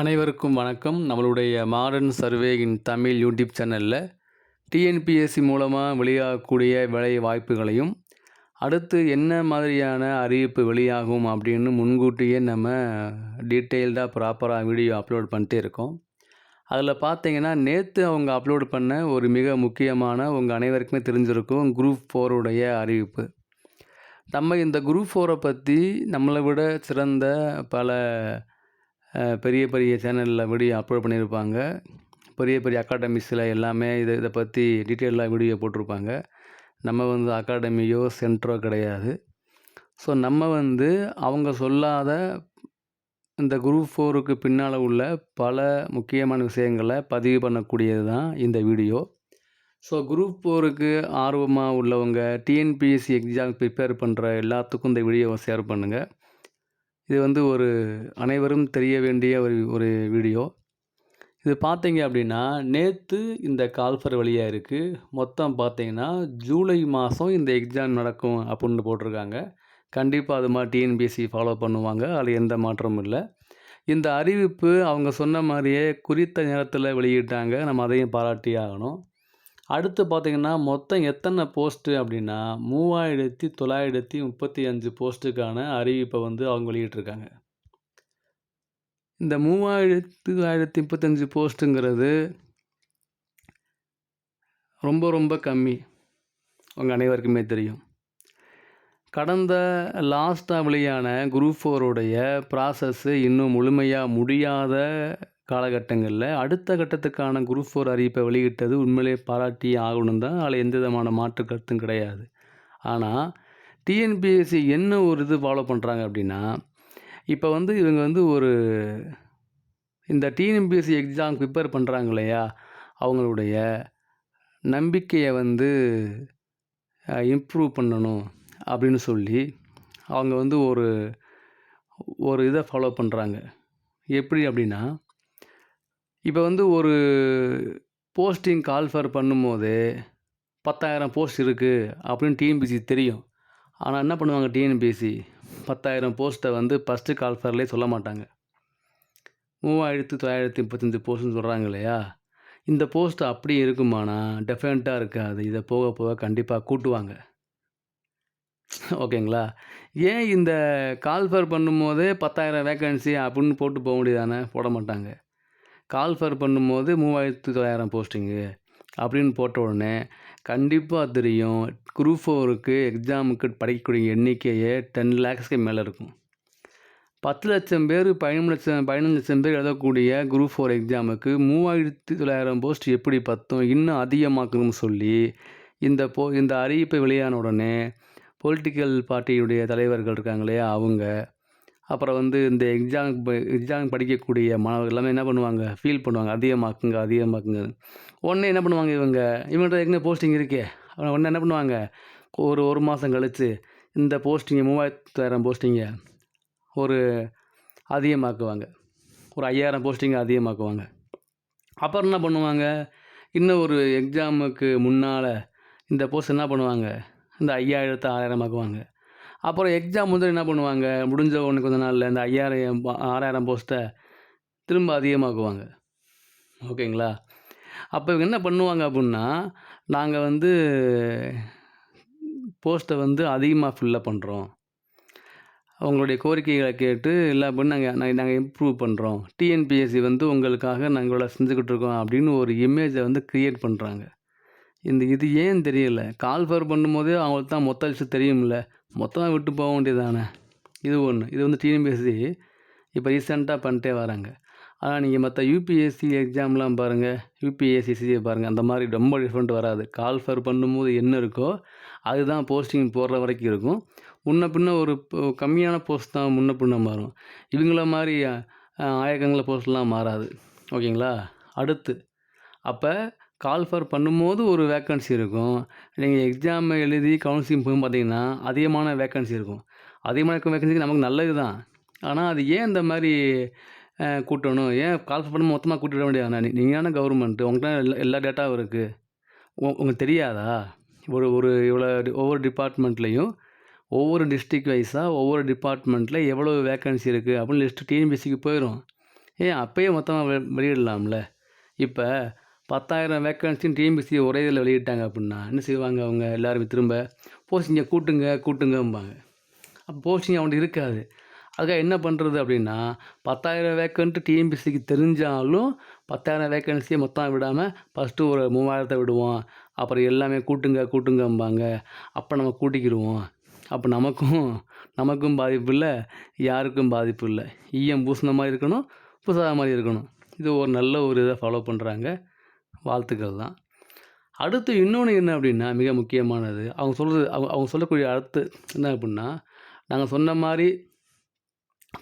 அனைவருக்கும் வணக்கம். நம்மளுடைய modern survey in Tamil YouTube சேனலில் டிஎன்பிஎஸ்சி மூலமாக வெளியாகக்கூடிய வேலை வாய்ப்புகளையும் அடுத்து என்ன மாதிரியான அறிவிப்பு வெளியாகும் அப்படின்னு முன்கூட்டியே நம்ம டீட்டெயில்டாக ப்ராப்பராக வீடியோ அப்லோட் பண்ணிட்டே இருக்கோம். அதில் பார்த்தீங்கன்னா நேற்று அவங்க அப்லோட் பண்ண ஒரு மிக முக்கியமான உங்கள் அனைவருக்குமே தெரிஞ்சிருக்கும் குரூப் ஃபோருடைய அறிவிப்பு. நம்ம இந்த குரூப் ஃபோரை பற்றி நம்மளை விட சிறந்த பல பெரிய பெரிய சேனலில் வீடியோ அப்லோட் பண்ணியிருப்பாங்க பெரிய பெரிய அகாடமிஸில் எல்லாமே இதை இதை பற்றி டீட்டெயிலாக வீடியோ போட்டிருப்பாங்க. நம்ம வந்து அகாடமியோ சென்டரோ கிடையாது. ஸோ நம்ம வந்து அவங்க சொல்லாத இந்த குரூப் ஃபோருக்கு பின்னால் உள்ள பல முக்கியமான விஷயங்களை பதிவு பண்ணக்கூடியது தான் இந்த வீடியோ. ஸோ குரூப் ஃபோருக்கு ஆர்வமாக உள்ளவங்க டிஎன்பிஎஸ்சி எக்ஸாம் ப்ரிப்பேர் பண்ணுற எல்லாத்துக்கும் இந்த வீடியோவை ஷேர் பண்ணுங்கள் இது வந்து ஒரு அனைவரும் தெரிய வேண்டிய ஒரு ஒரு வீடியோ. இது பார்த்தீங்க அப்படின்னா நேற்று இந்த கால்ஃபர் வழியாக இருக்குது மொத்தம் பார்த்தீங்கன்னா ஜூலை மாதம் இந்த எக்ஸாம் நடக்கும் அப்படின்னு போட்டிருக்காங்க. கண்டிப்பாக அது மாதிரி டிஎன்பிஎஸ்சி ஃபாலோ பண்ணுவாங்க. அதில் எந்த மாற்றமும் இல்லை. இந்த அறிவிப்பு அவங்க சொன்ன மாதிரியே குறித்த நேரத்தில் வெளியிட்டாங்க. நம்ம அதையும் பாராட்டி ஆகணும். அடுத்து பார்த்திங்கன்னா மொத்தம் எத்தனை போஸ்ட்டு அப்படின்னா மூவாயிரத்தி தொள்ளாயிரத்தி முப்பத்தி அஞ்சு போஸ்ட்டுக்கான அறிவிப்பை வந்து அவங்க வெளியிட்டிருக்காங்க. இந்த மூவாயிரத்தி தொள்ளாயிரத்தி முப்பத்தஞ்சு போஸ்ட்டுங்கிறது ரொம்ப ரொம்ப கம்மி. உங்கள் அனைவருக்குமே தெரியும். கடந்த லாஸ்ட்டாக வெளியான குரூப் ஃபோருடைய ப்ராசஸ்ஸு இன்னும் முழுமையாக முடியாத காலகட்டங்களில் அடுத்த கட்டத்துக்கான குரூப் ஃபோர் அறிவிப்பை வெளியிட்டது உண்மையிலே பாராட்டி ஆகணும் தான் அதில் எந்த விதமான மாற்று கருத்தும் கிடையாது. ஆனால் டிஎன்பிஎஸ்சி என்ன ஒரு இது ஃபாலோ பண்ணுறாங்க அப்படின்னா இப்போ வந்து இவங்க வந்து ஒரு இந்த டிஎன்பிஎஸ்சி எக்ஸாம் ப்ரிப்பேர் பண்ணுறாங்க இல்லையா? அவங்களுடைய நம்பிக்கையை வந்து இம்ப்ரூவ் பண்ணணும் அப்படின்னு சொல்லி அவங்க வந்து ஒரு ஒரு இதை ஃபாலோ பண்ணுறாங்க எப்படி அப்படின்னா இப்போ வந்து ஒரு போஸ்டிங் கால்ஃபர் பண்ணும்போது பத்தாயிரம் போஸ்ட் இருக்குது அப்படின்னு டிஎன்பிசி தெரியும். ஆனால் என்ன பண்ணுவாங்க டிஎன்பிசி பத்தாயிரம் போஸ்ட்டை வந்து ஃபஸ்ட்டு கால்ஃபர்லேயே சொல்ல மாட்டாங்க. மூவாயிரத்து தொள்ளாயிரத்தி முப்பத்தஞ்சு போஸ்ட்னு சொல்கிறாங்க இல்லையா? இந்த போஸ்ட் அப்படியே இருக்குமானா டெஃபினட்டாக இருக்காது. இதை போக போக கண்டிப்பாக கூட்டுவாங்க. ஓகேங்களா? ஏன் இந்த கால்ஃபர் பண்ணும்போதே பத்தாயிரம் வேக்கன்சி அப்படின்னு போட்டு போக முடியாதானே போட மாட்டாங்க. கால்ஃபர் பண்ணும்போது மூவாயிரத்து தொள்ளாயிரம் போஸ்டிங்கு அப்படின்னு போட்ட உடனே கண்டிப்பாக தெரியும். குரூப் ஃபோருக்கு எக்ஸாமுக்கு படிக்கக்கூடிய எண்ணிக்கையே டென் லேக்ஸ்க்கு மேலே இருக்கும். பத்து லட்சம் பேர் பதினஞ்சு லட்சம் பதினஞ்சு லட்சம் பேர் எழுதக்கூடிய குரூப் ஃபோர் எக்ஸாமுக்கு மூவாயிரத்தி தொள்ளாயிரம் போஸ்ட் எப்படி பத்தும் இன்னும் அதிகமாக்கணும்னு சொல்லி இந்த போ இந்த அறிவிப்பை வெளியான உடனே பொலிட்டிக்கல் பார்ட்டியுடைய தலைவர்கள் இருக்காங்க இல்லையா அவங்க அப்புறம் வந்து இந்த எக்ஸாம் எக்ஸாம் படிக்கக்கூடிய மாணவர்கள் எல்லாமே என்ன பண்ணுவாங்க? ஃபீல் பண்ணுவாங்க. அதிகமாக்குங்க அதிகமாக்குங்க. உடனே என்ன பண்ணுவாங்க இவங்க? இவங்கள்ட்ட ஏற்கனவே போஸ்டிங் இருக்கே. அவங்க உடனே என்ன பண்ணுவாங்க? ஒரு ஒரு மாதம் கழித்து இந்த போஸ்டிங்கை மூவாயிரத்தாயிரம் போஸ்டிங்கை ஒரு அதிகமாக்குவாங்க. ஒரு ஐயாயிரம் போஸ்டிங்கை அதிகமாக்குவாங்க. அப்புறம் என்ன பண்ணுவாங்க? இன்னும் ஒரு எக்ஸாமுக்கு முன்னால் இந்த போஸ்ட் என்ன பண்ணுவாங்க? இந்த ஐயாயிரத்தை ஆறாயிரமாக்குவாங்க அப்புறம் எக்ஸாம் வந்து என்ன பண்ணுவாங்க? முடிஞ்ச ஒன்று கொஞ்ச நாளில் இந்த ஐயாயிரம் ஆறாயிரம் போஸ்ட்டை திரும்ப அதிகமாக்குவாங்க. ஓகேங்களா? அப்போ இவங்க என்ன பண்ணுவாங்க அப்படின்னா நாங்கள் வந்து போஸ்ட்டை வந்து அதிகமாக ஃபில்லப் பண்ணுறோம் அவங்களுடைய கோரிக்கைகளை கேட்டு இல்லை அப்படின்னு நாங்கள் நாங்கள் இம்ப்ரூவ் பண்ணுறோம் டிஎன்பிஎஸ்சி வந்து உங்களுக்காக நாங்கள் செஞ்சுக்கிட்டு இருக்கோம் அப்படின்னு ஒரு இமேஜை வந்து க்ரியேட் பண்ணுறாங்க இந்த இது ஏன் தெரியல? கால்ஃபர் பண்ணும்போதே அவங்களுக்கு தான் மொத்த விஷயம் தெரியும்ல. மொத்தமாக விட்டு போக வேண்டியதானே இது ஒன்று இது வந்து டிஎன்பிஎஸ்சி இப்போ ரீசெண்டாக பண்ணிட்டே வராங்க. ஆனால் நீங்கள் மற்ற யூபிஎஸ்சி எக்ஸாம்லாம் பாருங்கள் யூபிஎஸ்சிசியை பாருங்கள் அந்த மாதிரி ரொம்ப டிஃப்ரெண்ட் வராது. கால்ஃபர் பண்ணும்போது என்ன இருக்கோ அதுதான் போஸ்டிங் போடுற வரைக்கும் இருக்கும். முன்ன பின்ன ஒரு கம்மியான போஸ்ட் தான் முன்ன பின்ன மாறும். இவங்கள மாதிரி ஆயக்கங்கள போஸ்ட்லாம் மாறாது. ஓகேங்களா? அடுத்து அப்போ கால்ஃபர் பண்ணும்போது ஒரு வேக்கன்சி இருக்கும். நீங்கள் எக்ஸாம் எழுதி கவுன்சிலிங் போய் பார்த்தீங்கன்னா அதிகமான வேக்கன்சி இருக்கும். அதிகமான வேக்கன்சி நமக்கு நல்லது தான். ஆனால் அது ஏன் இந்த மாதிரி கூட்டணும்? ஏன் கால்ஃபர் பண்ண மொத்தமாக கூட்டிட வேண்டியதானே நீங்களான கவர்மெண்ட்டு உங்கள்கிட்ட எல்லா எல்லா டேட்டாவும் இருக்குது உங்களுக்கு தெரியாதா? ஒரு ஒரு இவ்வளோ ஒவ்வொரு டிபார்ட்மெண்ட்லேயும் ஒவ்வொரு டிஸ்ட்ரிக் வைஸாக ஒவ்வொரு டிபார்ட்மெண்ட்டில் எவ்வளோ வேக்கன்சி இருக்குது அப்படின்னு லிஸ்ட்டு டிஎன்பிசிக்கு போயிடும் ஏன் அப்பயே மொத்தமாக வெளியிடலாம்ல. இப்போ 10,000 வேக்கன்சின்னு டிஎன்பிஎஸ்சி ஒரே இதில் வெளியிட்டாங்க அப்படின்னா என்ன செய்வாங்க அவங்க எல்லாருமே திரும்ப? போஸ்டிங்கை கூட்டுங்க, கூட்டுங்கம்பாங்க. அப்போ போஸ்டிங் அவன்ட்ட இருக்காது. அதுக்காக என்ன பண்ணுறது அப்படின்னா பத்தாயிரம் வேக்கன்ட்டு டிஎம்பிசிக்கு தெரிஞ்சாலும் பத்தாயிரம் வேக்கன்சியை மொத்தம் விடாமல் ஃபஸ்ட்டு ஒரு 3000த்த விடுவோம். அப்புறம் எல்லாமே கூட்டுங்க, கூட்டுங்கம்பாங்க. அப்போ நம்ம கூட்டிக்கிடுவோம் அப்போ நமக்கும் நமக்கும் பாதிப்பு இல்லை யாருக்கும் பாதிப்பு இல்லை ஈயம் பூசின மாதிரி இருக்கணும், பூசாத மாதிரி இருக்கணும். இது ஒரு நல்ல ஒரு இதை ஃபாலோ பண்ணுறாங்க வாழ்த்துக்கள் தான். அடுத்து இன்னொன்று என்ன அப்படின்னா மிக முக்கியமானது. அவங்க சொல்கிறது அவங்க அவங்க சொல்லக்கூடிய அடுத்து என்ன அப்படின்னா நாங்கள் சொன்ன மாதிரி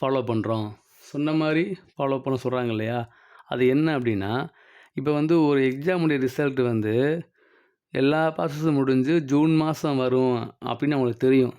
ஃபாலோ பண்ணுறோம் சொன்ன மாதிரி ஃபாலோ பண்ண சொல்கிறாங்க இல்லையா? அது என்ன அப்படின்னா இப்போ வந்து ஒரு எக்ஸாமுடைய ரிசல்ட் வந்து எல்லா ப்ராசஸும் முடிஞ்சு ஜூன் மாதம் வரும் அப்படின்னு அவங்களுக்கு தெரியும்.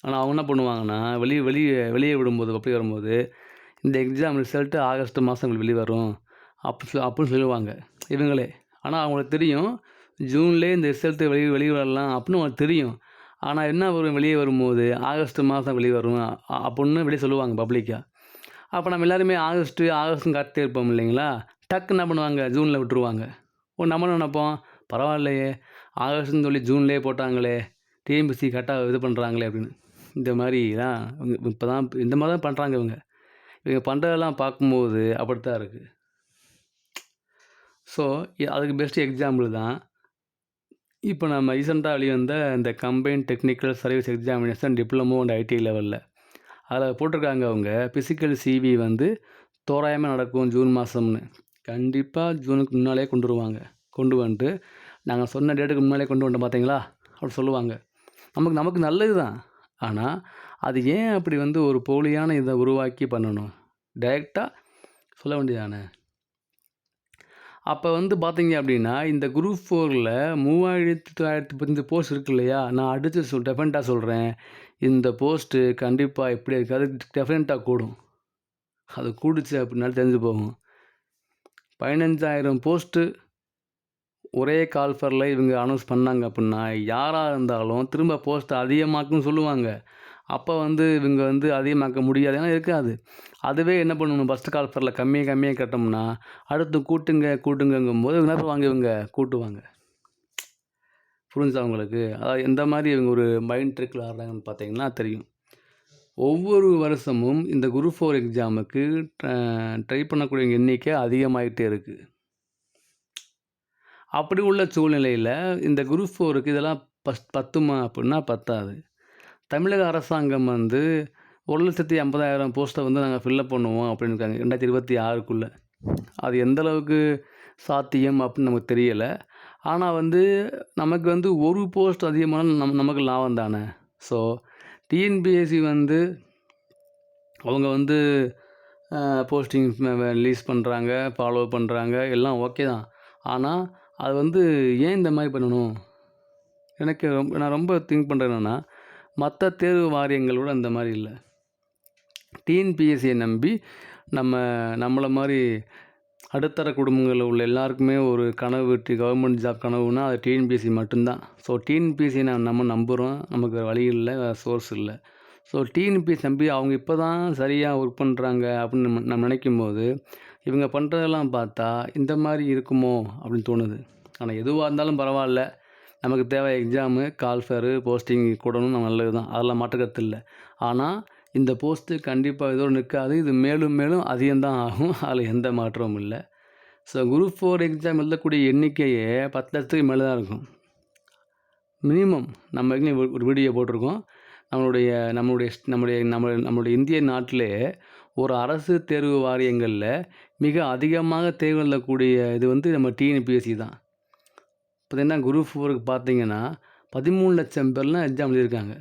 ஆனால் அவங்க என்ன பண்ணுவாங்கன்னா, வெளியே வெளியே வெளியே விடும்போது அப்படி வரும்போது, இந்த எக்ஸாம் ரிசல்ட்டு ஆகஸ்ட் மாதம் வெளியே வரும். அப்டி அப்படின்னு சொல்லுவாங்க. இவங்களே. ஆனால் அவங்களுக்கு தெரியும், ஜூன்லேயே இந்த ரிசல்ட்டு வெளியே வெளியே வரலாம் அப்படின்னு அவங்களுக்கு தெரியும். ஆனால் என்ன வரும்? வெளியே வரும்போது, ஆகஸ்ட் மாதம் வெளியே வரும். அப்படின்னு வெளியே சொல்லுவாங்க பப்ளிக்காக அப்போ நம்ம எல்லாருமே ஆகஸ்ட்டு ஆகஸ்ட்னு காத்தே இருப்போம் இல்லைங்களா? டக்குன்னு என்ன பண்ணுவாங்க, ஜூனில் விட்டுருவாங்க. ஓ நம்ம நினைப்போம்? பரவாயில்லையே. ஆகஸ்ட்னு சொல்லி ஜூன்லேயே போட்டாங்களே, டிஎம்பிசி கரெக்டாக இது பண்ணுறாங்களே அப்படின்னு. இந்த மாதிரி தான் இப்போ தான் இந்த மாதிரி தான் பண்ணுறாங்க இவங்க. இவங்க பண்ணுறதெல்லாம் பார்க்கும்போது அப்படித்தான் இருக்குது ஸோ, அதுக்கு பெஸ்ட் எக்ஸாம்பிள் தான். இப்போ நம்ம ரீசெண்டாக வெளிவந்த இந்த combine technical service examination diploma and IT லெவலில் அதில் போட்டிருக்காங்க அவங்க ஃபிசிக்கல் சிவி வந்து தோராயமாக நடக்கும் ஜூன் மாதம்னு கண்டிப்பாக ஜூனுக்கு முன்னாலே கொண்டு வருவாங்க. கொண்டு வந்துட்டு, நாங்கள் சொன்ன டேட்டுக்கு முன்னாலே கொண்டு வந்துட்டோம் பார்த்தீங்களா? அப்படின்னு சொல்லுவாங்க. நமக்கு நமக்கு நல்லது தான். ஆனால் அது ஏன் அப்படி வந்து ஒரு போலியான இதை உருவாக்கி பண்ணணும்? டைரெக்டாக சொல்ல வேண்டியதானே அப்போ வந்து பார்த்தீங்க அப்படின்னா இந்த குரூப் 4ல 3915 போஸ்ட் இருக்கு இல்லையா? நான் அடிச்சு சொல் டெஃபினட்டாக சொல்கிறேன் இந்த போஸ்ட்டு கண்டிப்பாக எப்படி இருக்காது டெஃபினட்டாக கூடும். அது கூடுச்சு அப்படின்னாலும் தெரிஞ்சு போகும். 15,000 போஸ்ட்டு ஒரே கால்ஃபரில் இவங்க அனௌன்ஸ் பண்ணாங்க அப்படின்னா யாராக இருந்தாலும் திரும்ப போஸ்ட் அதிகமாக்குன்னு சொல்லுவாங்க. அப்போ வந்து இவங்க வந்து அதிகமாக்க முடியாது. ஏன்னா இருக்காது. அதுவே என்ன பண்ணணும் ஃபஸ்ட்டு கால்ஃபரில் கம்மியாக கம்மியாக கட்டோம்னா அடுத்து கூட்டுங்க கூட்டுங்கங்கும்போது இவங்க என்ன பண்ணுவாங்க இவங்க கூட்டுவாங்க. புரிஞ்சுதா உங்களுக்கு? அதாவது எந்த மாதிரி இவங்க ஒரு மைண்ட் ட்ரிக்ல ஆடுறாங்கன்னு பார்த்தீங்கன்னா தெரியும். ஒவ்வொரு வருஷமும் இந்த குரூப் ஃபோர் எக்ஸாமுக்கு ட்ரை பண்ணக்கூடிய எண்ணிக்கை அதிகமாகிட்டே இருக்குது அப்படி உள்ள சூழ்நிலையில் இந்த குரூப் ஃபோருக்கு இதெல்லாம் பஸ் பத்துமா அப்படின்னா பத்தாது. தமிழக அரசாங்கம் வந்து ஒரு லட்சத்து ஐம்பதாயிரம் போஸ்ட்டை வந்து நாங்கள் ஃபில்லப் பண்ணுவோம் அப்படின்னு இருக்காங்க. 2026க்குள்ள. அது எந்த அளவுக்கு சாத்தியம் அப்படின்னு நமக்கு தெரியலை ஆனால் வந்து நமக்கு வந்து ஒரு போஸ்ட் அதிகமான நம் நமக்கு லாபம் தானே. ஸோ, டிஎன்பிஎஸ்சி வந்து அவங்க வந்து போஸ்டிங் ரிலீஸ் பண்ணுறாங்க ஃபாலோ பண்ணுறாங்க எல்லாம் ஓகே தான். ஆனால் அது வந்து ஏன் இந்த மாதிரி பண்ணணும்? எனக்கு ரொம்ப நான் ரொம்ப திங்க் பண்ணுறேன் என்னென்னா மற்ற தேர்வு வாரியங்களோட அந்த மாதிரி இல்லை. டிஎன்பிஎஸ்சியை நம்பி நம்ம நம்மளை மாதிரி அடுத்தர குடும்பங்களில் உள்ள எல்லாருக்குமே ஒரு கனவு வெற்றி கவர்மெண்ட் ஜாப் கனவுனா, அது டிஎன்பிஎஸ்சி மட்டும்தான். ஸோ டிஎன்பிஎஸ்சி நான் நம்ம நம்புகிறோம் நமக்கு வழி இல்லை சோர்ஸ் இல்லை. ஸோ, டிஎன்பிஎஸ் நம்பி அவங்க இப்போ தான் சரியாக ஒர்க் பண்ணுறாங்க அப்படின்னு நம்ம நம்ம நெனைக்கும்போது, இவங்க பண்ணுறதெல்லாம் பார்த்தா இந்த மாதிரி இருக்குமோ அப்படின்னு தோணுது. ஆனால் எதுவாக இருந்தாலும் பரவாயில்ல. நமக்கு தேவை எக்ஸாமு, கால்ஃபர், போஸ்டிங் கூடணும் நல்லது தான். அதெல்லாம் மாற்று கருத்து ஆனால் இந்த போஸ்ட்டு கண்டிப்பாக இதோடு நிற்காது இது மேலும் மேலும் அதிகம் தான் ஆகும். அதில் எந்த மாற்றமும் இல்லை ஸோ, குரூப் ஃபோர் எக்ஸாம் எழுதக்கூடிய எண்ணிக்கையே பத்து லட்சத்துக்கு மேலே தான் இருக்கும். மினிமம் நம்ம ஒரு வீடியோ போட்டிருக்கோம். நம்மளுடைய நம்மளுடைய நம்முடைய நம்ம நம்மளுடைய இந்திய நாட்டிலே ஒரு அரசு தேர்வு வாரியங்களில் மிக அதிகமாக தேர்வு எழுதக்கூடிய இது வந்து நம்ம டிஎன்பிஎஸ்சி தான். பார்த்திங்கன்னா குரூப் 4க்கு பார்த்தீங்கன்னா, 13,00,000 பேர்லாம் எக்ஸாம் எழுதியிருக்காங்க.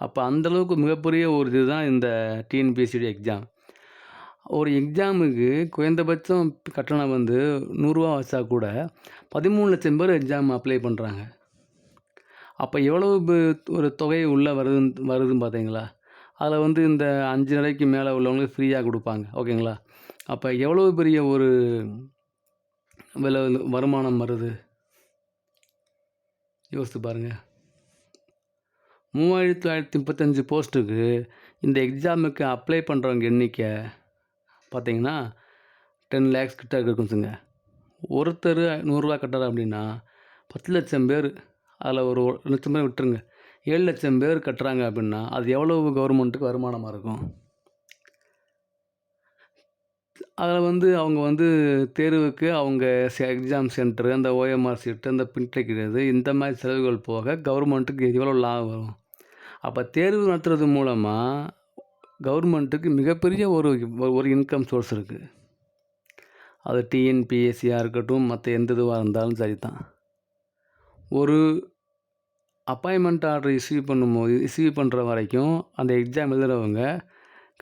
அப்போ அந்த அளவுக்கு மிகப்பெரிய ஒரு இது தான் இந்த டிஎன்பிஎஸ்சியுடைய எக்ஸாம். ஒரு எக்ஸாமுக்கு குறைந்தபட்சம் கட்டணம் வந்து நூறுரூவா வச்சா கூட 13,00,000 பேர் எக்ஸாம் அப்ளை பண்ணுறாங்க அப்போ எவ்வளவு ஒரு தொகை உள்ளே வருது வருதுன்னு பார்த்தீங்களா? அதில் வந்து இந்த அஞ்சு நிலைக்கு மேலே உள்ளவங்களுக்கு ஃப்ரீயாக கொடுப்பாங்க ஓகேங்களா? அப்போ எவ்வளோ பெரிய ஒரு வில வருமானம் வருது? யோசித்து பாருங்கள் மூவாயிரத்தி தொள்ளாயிரத்தி முப்பத்தஞ்சு போஸ்ட்டுக்கு இந்த எக்ஸாமுக்கு அப்ளை பண்ணுறவங்க எண்ணிக்கை பார்த்தீங்கன்னா, டென் லேக்ஸ் கிட்ட இருக்குங்க ஒருத்தர் நூறுரூவா கட்டுறாரு அப்படின்னா பத்து லட்சம் பேர் அதில் ஒரு ஒரு லட்சம் பேர் விட்டுருங்க. ஏழு லட்சம் பேர் கட்டுறாங்க அப்படின்னா அது எவ்வளவு கவர்மெண்ட்டுக்கு வருமானமாக இருக்கும்? அதில் வந்து அவங்க வந்து தேர்வுக்கு அவங்க எக்ஸாம் சென்டரு அந்த ஓஎம்ஆர் சீட்டு அந்த பின்தைக்கிறது இந்த மாதிரி செலவுகள் போக கவர்மெண்ட்டுக்கு எவ்வளோ லாபம் வரும்? அப்போ தேர்வு நடத்துறது மூலமாக கவர்மெண்ட்டுக்கு மிகப்பெரிய ஒரு ஒரு இன்கம் சோர்ஸ் இருக்குது அது டிஎன்பிஎஸ்சியாக இருக்கட்டும் மற்ற எந்த இதுவாக இருந்தாலும் சரி தான் ஒரு அப்பாயின்மெண்ட் ஆர்டர் ரிசீவ் பண்ணும்போது ரிசீவ் பண்ணுற வரைக்கும் அந்த எக்ஸாம் எழுதுகிறவங்க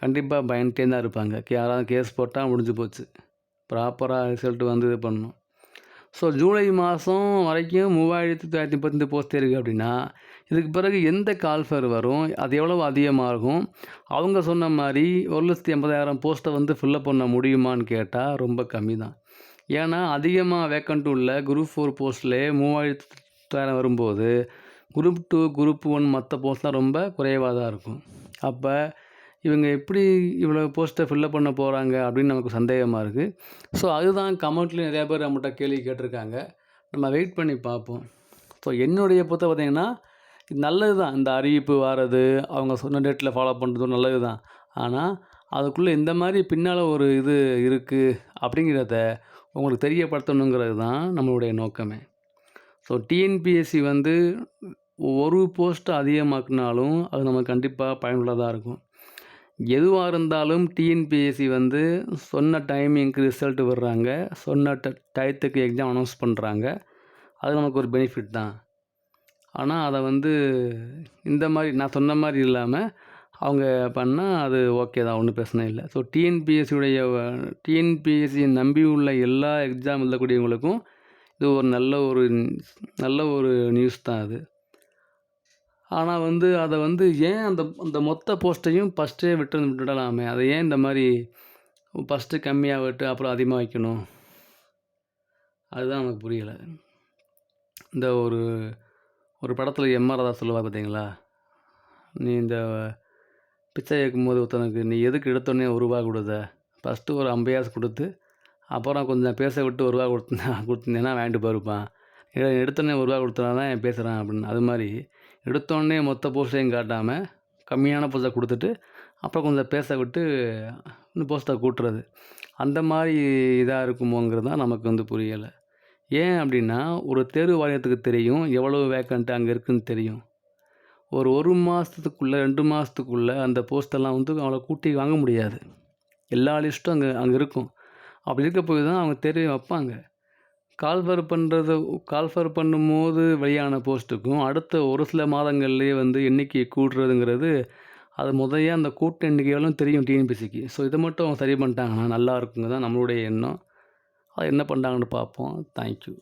கண்டிப்பாக பயந்துட்டே தான் இருப்பாங்க யாராவது கேஸ் போட்டால் முடிஞ்சு போச்சு. ப்ராப்பராக ரிசல்ட் வந்து இது பண்ணணும். ஸோ ஜூலை மாதம் வரைக்கும் மூவாயிரத்தி தொள்ளாயிரத்தி முப்பத்தஞ்சு போஸ்ட் இருக்குது அப்படின்னா இதுக்கு பிறகு எந்த கால்ஃபர் வரும்? அது எவ்வளோ அதிகமாகும்? அவங்க சொன்ன மாதிரி ஒரு லட்சத்தி எண்பதாயிரம் போஸ்ட்டை வந்து ஃபில்லப் பண்ண முடியுமான்னு கேட்டால் ரொம்ப கம்மி தான் ஏன்னா அதிகமாக வேக்கண்ட் உள்ள குரூப் ஃபோர் போஸ்ட்லேயே மூவாயிரத்தி தொள்ளாயிரம் வரும்போது குரூப் டூ குரூப் ஒன் மற்ற போஸ்ட்லாம் ரொம்ப குறைவாக தான் இருக்கும். அப்போ இவங்க எப்படி இவ்வளோ போஸ்ட்டை ஃபில்லப் பண்ண போகிறாங்க அப்படின்னு நமக்கு சந்தேகமாக இருக்குது ஸோ அதுதான் கமெண்ட்லேயும் நிறையா பேர் நம்மகிட்ட கேள்வி கேட்டிருக்காங்க. நம்ம வெயிட் பண்ணி பார்ப்போம். ஸோ என்னுடைய பொறுத்த பார்த்திங்கன்னா நல்லது தான் இந்த அறிவிப்பு வர்றது அவங்க சொன்ன டேட்டில் ஃபாலோ பண்ணுறதும் நல்லது தான் ஆனால் அதுக்குள்ளே இந்த மாதிரி பின்னால் ஒரு இது இருக்குது அப்படிங்கிறத உங்களுக்கு தெரியப்படுத்தணுங்கிறது தான் நம்மளுடைய நோக்கமே. ஸோ டிஎன்பிஎஸ்சி வந்து ஒரு போஸ்ட்டு அதிகமாக்குனாலும் அது நமக்கு கண்டிப்பாக பயனுள்ளதாக இருக்கும். எதுவாக இருந்தாலும் டிஎன்பிஎஸ்சி வந்து சொன்ன டைமிங்க்கு ரிசல்ட் வர்றாங்க சொன்ன ட டயத்துக்கு எக்ஸாம் அனௌன்ஸ் பண்ணுறாங்க அது நமக்கு ஒரு பெனிஃபிட் தான். ஆனால் அதை வந்து இந்த மாதிரி நான் சொன்ன மாதிரி இல்லாமல் அவங்க பண்ணால் அது ஓகே தான் ஒன்றும் பிரச்சனை இல்லை. ஸோ டிஎன்பிஎஸ்சியுடைய டிஎன்பிஎஸ்சியை நம்பி உள்ள எல்லா எக்ஸாம் எழுதக்கூடியவங்களுக்கும் இது ஒரு நல்ல ஒரு நல்ல ஒரு நியூஸ் தான் அது. ஆனால் வந்து அதை வந்து ஏன் அந்த அந்த மொத்த போஸ்ட்டையும் ஃபஸ்ட்டே விட்டு விட்டுடலாமே? அதை ஏன் இந்த மாதிரி ஃபஸ்ட்டு கம்மியாக விட்டு அப்புறம் அதிகமாக வைக்கணும்? அதுதான் நமக்கு புரியலை. இந்த ஒரு ஒரு படத்தில் எம்ஆர் ராதா சொல்லுவார் பார்த்தீங்களா நீ இந்த பிச்சை கேட்கும்போது ஒருத்தனுக்கு நீ எதுக்கு எடுத்தோடனே ஒரு ரூபா கொடுத்த? ஃபஸ்ட்டு ஒரு ஐம்பதாயிரம் கொடுத்து அப்புறம் கொஞ்சம் பேச விட்டு ஒரு ரூபா கொடுத்தா கொடுத்துருந்தேன்னா வாங்கிட்டு போயிருப்பான். எடுத்தோடனே ஒரு ரூபா கொடுத்தனா தான் என் பேசுகிறேன் அப்படின்னு. அது மாதிரி எடுத்தோடனே மொத்த போஸ்ட்டையும் காட்டாமல் கம்மியான போஸ்ட்டை கொடுத்துட்டு அப்புறம் கொஞ்சம் பேச விட்டு இந்த போஸ்ட்டை கூட்டுறது. அந்த மாதிரி இதாக இருக்குமோங்கிறது தான் நமக்கு வந்து புரியலை. ஏன் அப்படின்னா ஒரு தேர்வு வாரியத்துக்கு தெரியும் எவ்வளோ வேக்கண்ட்டு அங்கே இருக்குதுன்னு தெரியும். ஒரு ஒரு மாதத்துக்குள்ளே ரெண்டு மாதத்துக்குள்ளே அந்த போஸ்ட்டெல்லாம் வந்து அவங்கள கூட்டி வாங்க முடியாது. எல்லா லிஸ்ட்டும் அங்கே அங்கே இருக்கும். அப்படி இருக்க போய் தான் அவங்க தெரிய வைப்பாங்க. கால்ஃபர் பண்ணுறது கால்ஃபர் பண்ணும்போது வெளியான போஸ்ட்டுக்கும் அடுத்த ஒரு சில மாதங்கள்லேயே வந்து எண்ணிக்கை கூடுறதுங்கிறது அது முதைய அந்த கூட்ட எண்ணிக்கைகளும் தெரியும் டிஎன்பிசிக்கு ஸோ இதை மட்டும் சரி பண்ணிட்டாங்கன்னா நல்லா இருக்குங்க தான் நம்மளுடைய எண்ணம். அது என்ன பண்ணுறாங்கன்னு பார்ப்போம். தேங்க்யூ